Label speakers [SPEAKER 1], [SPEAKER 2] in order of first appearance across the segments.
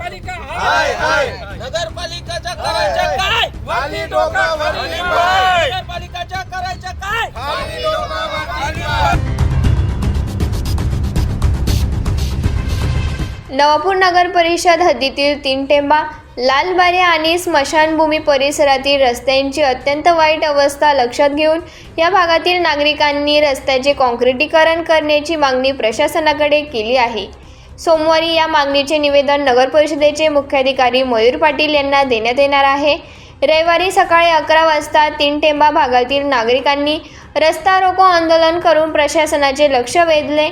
[SPEAKER 1] नगरपालिका
[SPEAKER 2] हाय, हाय.
[SPEAKER 1] नगरपालिकाच्या करायच्या काय?
[SPEAKER 2] खाली डोका वरती पाय.
[SPEAKER 1] नगरपालिकाच्या करायच्या काय?
[SPEAKER 2] खाली डोका वरती पाय.
[SPEAKER 3] नवापूर नगर परिषद हद्दीतील तीन टेंबा लालबारी आणि स्मशानभूमी परिसरातील रस्त्यांची अत्यंत वाईट अवस्था लक्षात घेऊन या भागातील नागरिकांनी रस्त्याचे काँक्रिटीकरण करण्याची मागणी प्रशासनाकडे केली आहे. सोमवारी या मागणीचे निवेदन नगर परिषदेचे मुख्याधिकारी मयूर पाटील यांना देण्यात येणार आहे. रविवारी सकाळी अकरा वाजता तीन टेंबा भागातील नागरिकांनी रस्ता रोको आंदोलन करून प्रशासनाचे लक्ष वेधले.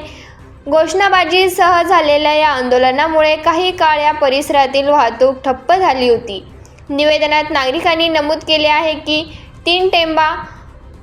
[SPEAKER 3] घोषणाबाजीसह झालेल्या या आंदोलनामुळे काही काळ या परिसरातील वाहतूक ठप्प झाली होती. निवेदनात नागरिकांनी नमूद केले आहे की तीन टेंबा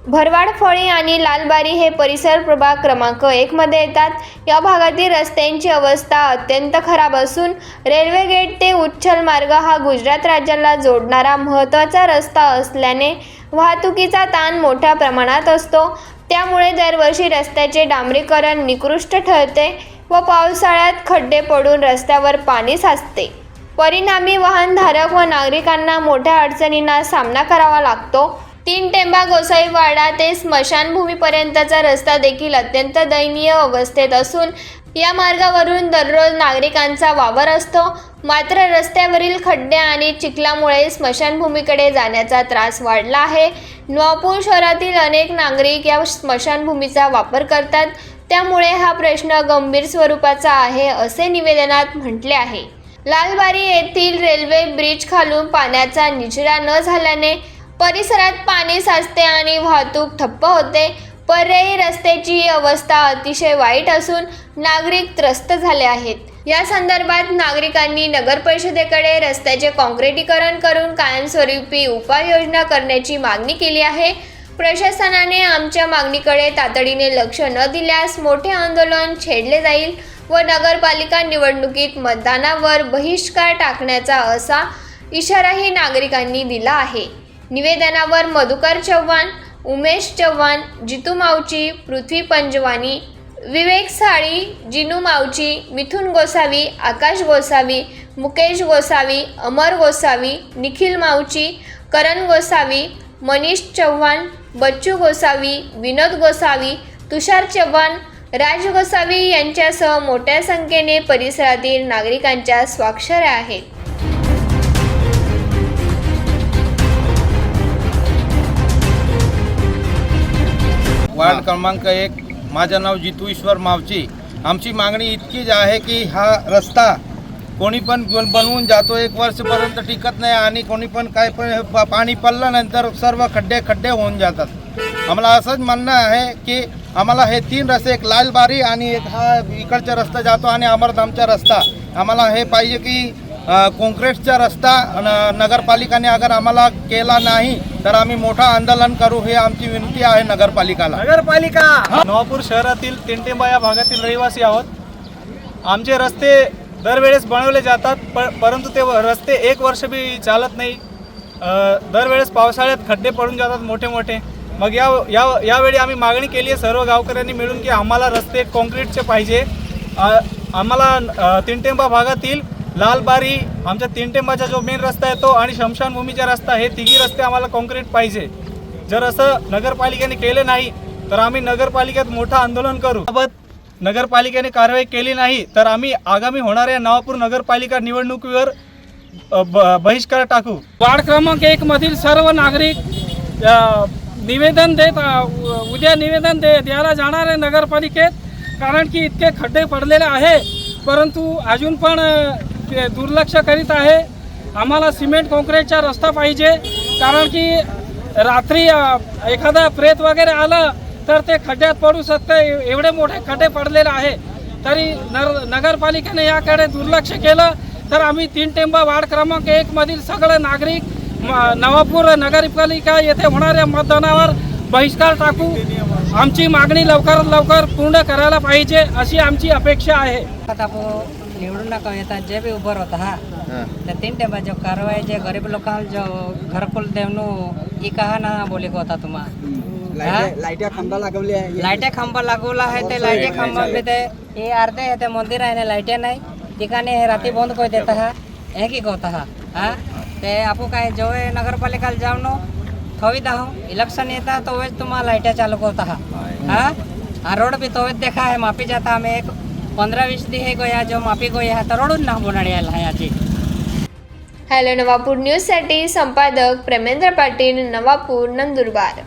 [SPEAKER 3] भरवाड फळी आणि लालबारी हे परिसर प्रभाग क्रमांक एकमध्ये येतात. या भागातील रस्त्यांची अवस्था अत्यंत खराब असून रेल्वे गेट ते उच्छल मार्ग हा गुजरात राज्याला जोडणारा महत्त्वाचा रस्ता असल्याने वाहतुकीचा ताण मोठ्या प्रमाणात असतो. त्यामुळे दरवर्षी रस्त्याचे डांबरीकरण निकृष्ट ठरते व पावसाळ्यात खड्डे पडून रस्त्यावर पाणी साचते. परिणामी वाहनधारक व नागरिकांना मोठ्या अडचणींना सामना करावा लागतो. तीन टेंबा गोसाईवाडा ते स्मशानभूमीपर्यंतचा रस्ता देखील अत्यंत दयनीय अवस्थेत असून या मार्गावरून दररोज नागरिकांचा वावर असतो. मात्र रस्त्यावरील खड्डे आणि चिखलामुळे स्मशानभूमीकडे जाण्याचा त्रास वाढला आहे. नवापूर शहरातील अनेक नागरिक या स्मशानभूमीचा वापर करतात. त्यामुळे हा प्रश्न गंभीर स्वरूपाचा आहे असे निवेदनात म्हटले आहे. लालबारी येथील रेल्वे ब्रिज खालून पाण्याचा निचरा न झाल्याने परिसरात पाणी साचते आणि वाहतूक ठप्प होते. पर्यायी रस्त्याची अवस्था अतिशय वाईट असून नागरिक त्रस्त झाले आहेत. या संदर्भात नागरिकांनी नगर परिषदेकडे रस्त्याचे काँक्रिटीकरण करून कायमस्वरूपी उपाययोजना करण्याची मागणी केली आहे. प्रशासनाने आमच्या मागणीकडे तातडीने लक्ष न दिल्यास मोठे आंदोलन छेडले जाईल व नगरपालिका निवडणुकीत मतदानावर बहिष्कार टाकण्याचा असा इशाराही नागरिकांनी दिला आहे. निवेदनावर मधुकर चव्हाण उमेश चव्हाण जितू मावची पृथ्वी पंजवानी विवेक साळी जिनू मावची मिथुन गोसावी आकाश गोसावी मुकेश गोसावी अमर गोसावी निखिल मावची करण गोसावी मनीष चव्हाण बच्चू गोसावी विनोद गोसावी तुषार चव्हाण राज गोसावी यांच्यासह मोठ्या संख्येने परिसरातील नागरिकांच्या स्वाक्षऱ्या आहेत.
[SPEAKER 4] वार्ड क्रमांक एक. माझं नाव जितू ईश्वर मावची आमची मागणी इतकीच आहे की हा रस्ता कोणी पण बन- बनवून जातो. एक वर्षपर्यंत टिकत नाही आणि कोणी पण काय पण पाणी पडल्यानंतर सर्व खड्डे खड्डे होऊन जातात. आम्हाला असंच म्हणणं आहे की आम्हाला हे तीन रस्ते एक लालबारी आणि एक हा इकडचा रस्ता जातो आणि अमरधामचा रस्ता. आम्हाला हे पाहिजे की अ, काँक्रीटचा रस्ता न- नगरपालिकाने अगर आम्हाला केला नाही तर आम्ही मोठा आंदोलन करू ही आमची विनंती आहे नगरपालिकाला.
[SPEAKER 5] नगरपालिका! नवापूर शहरातील तिनटेंबा या भागातील रहिवासी आहोत. आमचे रस्ते दरवेळेस बनवले जातात प परंतु ते व- रस्ते एक वर्ष बी चालत नाही. दरवेळेस पावसाळ्यात खड्डे पडून जातात मोठे मोठे. मग या या यावेळी आम्ही मागणी केली आहे सर्व गावकऱ्यांनी मिळून की आम्हाला रस्ते कॉन्क्रीटचे पाहिजे. आम्हाला तिनटेंबा भागातील लालबारी आमच्या तिनटेंबाचा जो मेन रस्ता आहे तो आणि शमशानभूमीचा रस्ता हे तिघी रस्ते आम्हाला कॉन्क्रीट पाहिजे. जर असं नगरपालिकेने केलं नाही तर आम्ही नगरपालिकेत मोठं आंदोलन करू. बाबत नगरपालिकेने कारवाई केली नाही तर आम्ही आगामी होणाऱ्या नवापूर नगरपालिका निवडणुकीवर ब- बहिष्कार टाकू.
[SPEAKER 1] वार्ड क्रमांक एक मधील सर्व नागरिक निवेदन देत उद्या निवेदन दे द्यायला जाणार आहे नगरपालिकेत कारण की इतके खड्डे पडलेले आहे. परंतु अजून पण दुर्लक्ष करीत आहे. आम्हाला सिमेंट काँक्रीटचा रस्ता पाहिजे. कारण की रात्री एखादा प्रेत वगैरे आलं तर ते खड्ड्यात पडू शकते. एवढे मोठे खड्डे पडलेले आहे. तरी नर नगरपालिकेने याकडे दुर्लक्ष केलं तर आम्ही तीन टेंबा वार्ड क्रमांक एकमधील सगळे नागरिक म- नवापूर नगरपालिका येथे होणाऱ्या मतदानावर बहिष्कार टाकू. आमची मागणी लवकरात लवकर पूर्ण करायला पाहिजे अशी आमची अपेक्षा आहे.
[SPEAKER 6] निवडून नका येतात जे बी उभं होता हा तर तीन टेबा जो कारवाई जे गरीब लोकांना जो घरकुल देवनो ई कहा ना बोले को होता तुम्हा
[SPEAKER 7] लाईट्या खांबा लागवली आहे
[SPEAKER 6] लाईटे खांबा लागवला आहे ते लाईटे खांबा बी ते हे अर्धे आहे ते मंदिर आहे ना लाईटे नाही ठिकाणी हे रात्री बंद कर देता हा हे की होता हा हा ते आपो काय जेव्हा नगरपालिकाला जाऊ नो थोवी दाहो इलेक्शन येता तो वेळेस तुम्हाला लाईट्या चालू होता हा हा हा रोड भी तो देखा है मापी जाता हमें एक पंधरा वीस दी है गोया जो मापी गोया है ना बोनाड्याला है याची
[SPEAKER 3] हॅलो नवापूर न्यूजसाठी संपादक प्रेमेंद्र पाटील नवापूर नंदुरबार